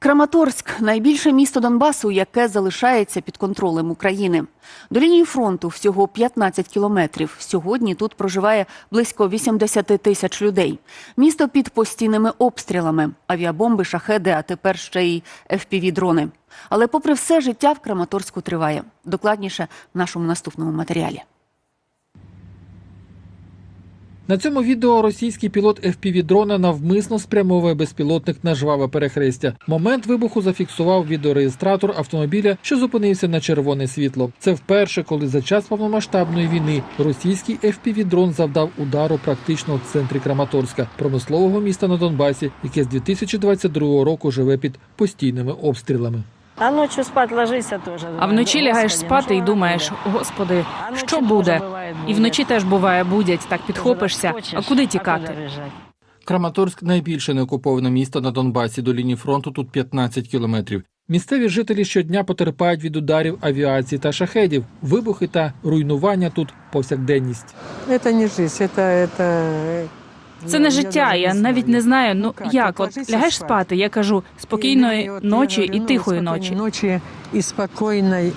Краматорськ найбільше місто Донбасу, яке залишається під контролем України. До лінії фронту всього 15 кілометрів. Сьогодні тут проживає близько 80 тисяч людей. Місто під постійними обстрілами, авіабомби, шахеди, а тепер ще й FPV-дрони. Але, попри все, життя в Краматорську триває. Докладніше в нашому наступному матеріалі. На цьому відео російський пілот FPV-дрона навмисно спрямовує безпілотник на жваве перехрестя. Момент вибуху зафіксував відеореєстратор автомобіля, що зупинився на червоне світло. Це вперше, коли за час повномасштабної війни російський FPV-дрон завдав удару практично в центрі Краматорська, промислового міста на Донбасі, яке з 2022 року живе під постійними обстрілами. А ночью спать ложишься тоже. А вночі лягаєш Господи, спати і ну, думаєш, ладно. господи, А ночі що теж буде? буває, І буде. вночі теж буває, будять, так підхопишся. Хочеш, А куди а тікати? куди лежать? Краматорськ найбільше неокуповане місто на Донбасі. До лінії фронту тут 15 кілометрів. Місцеві жителі щодня потерпають від ударів авіації та шахедів. Вибухи та руйнування тут повсякденність. Это не жизнь, это... это... це не життя. Я навіть не знаю. Ну як, як, от лягаєш спати. я кажу спокійної ночі і тихої ночі. Ночі і спокійної,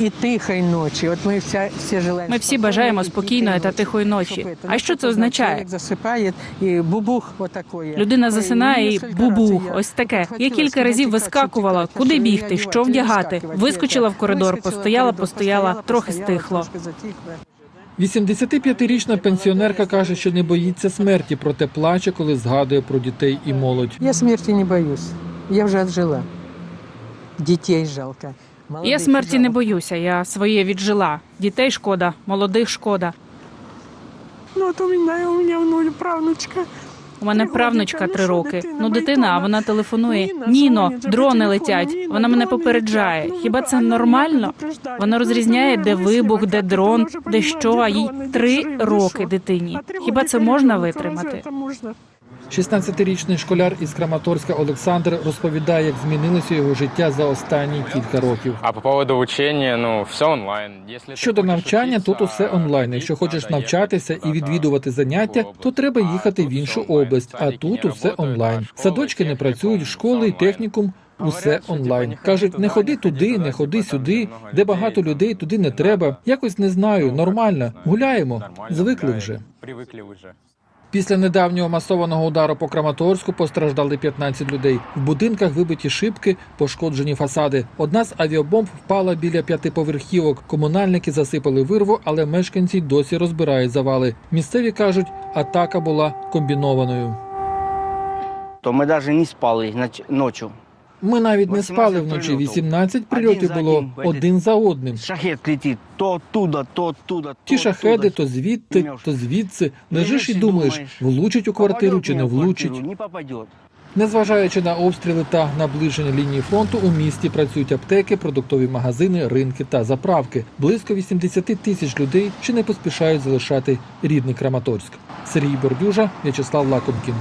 і тихої ночі. От ми вся, всі желаємо Ми всі бажаємо спокійної та тихої ночі. А ну, що це означає? Засипає і бубух отакої. Людина засинає і бубух. Ось таке. Я кілька разів вискакувала. Куди бігти? Що вдягати? Вискочила в коридор, постояла, постояла, трохи стихло. Трошки затихло. 85-річна пенсіонерка каже, що не боїться смерті, проте плаче, коли згадує про дітей і молодь. Я смерті не боюсь. Я вже отжила. Дітей жалко. Я молодих смерті не боюся. Я своє віджила. Дітей шкода, молодих шкода. Ну, от у мене, у мене внуль, правнучка. У мене правнучка ну три роки. Ну, дитина, а вона телефонує. Ніно, дрони летять. Вона мене попереджає. Ну, Хіба ну, це нормально? Вона Ну, розрізняє, де вибух, де дрон, де що, а їй три роки дитині. Хіба це можна витримати? Це 16-річний школяр із Краматорська Олександр розповідає, як змінилося його життя за останні кілька років. А по поводу учения, ну, все онлайн. Щодо навчання, тут усе онлайн. Якщо хочеш навчатися і відвідувати заняття, то треба їхати в іншу область. А тут усе онлайн. Садочки не працюють, школи і технікум. Усе онлайн кажуть, не ходи туди, не ходи сюди, де багато людей, туди не треба. Якось не знаю, Ну, нормально. Гуляємо, звикли вже. Після недавнього масованого удару по Краматорську постраждали 15 людей. В будинках вибиті шибки, пошкоджені фасади. Одна з авіабомб впала біля п'ятиповерхівок. Комунальники засипали вирву, але мешканці досі розбирають завали. Місцеві кажуть, атака була комбінованою. то ми навіть не спали ноч- ночі. Ми навіть не спали вночі. прильотів. 18 прильотів було один за одним. Шахет летить то оттуда, то оттуда, то Ті шахеди, то звідти, то звідси. Лежиш і думаєш, влучить у квартиру чи не влучить. Незважаючи на обстріли та наближення лінії фронту, у місті працюють аптеки, продуктові магазини, ринки та заправки. Близько 80 тисяч людей ще не поспішають залишати рідний Краматорськ. Сергій Бордюжа, В'ячеслав Лакомкін.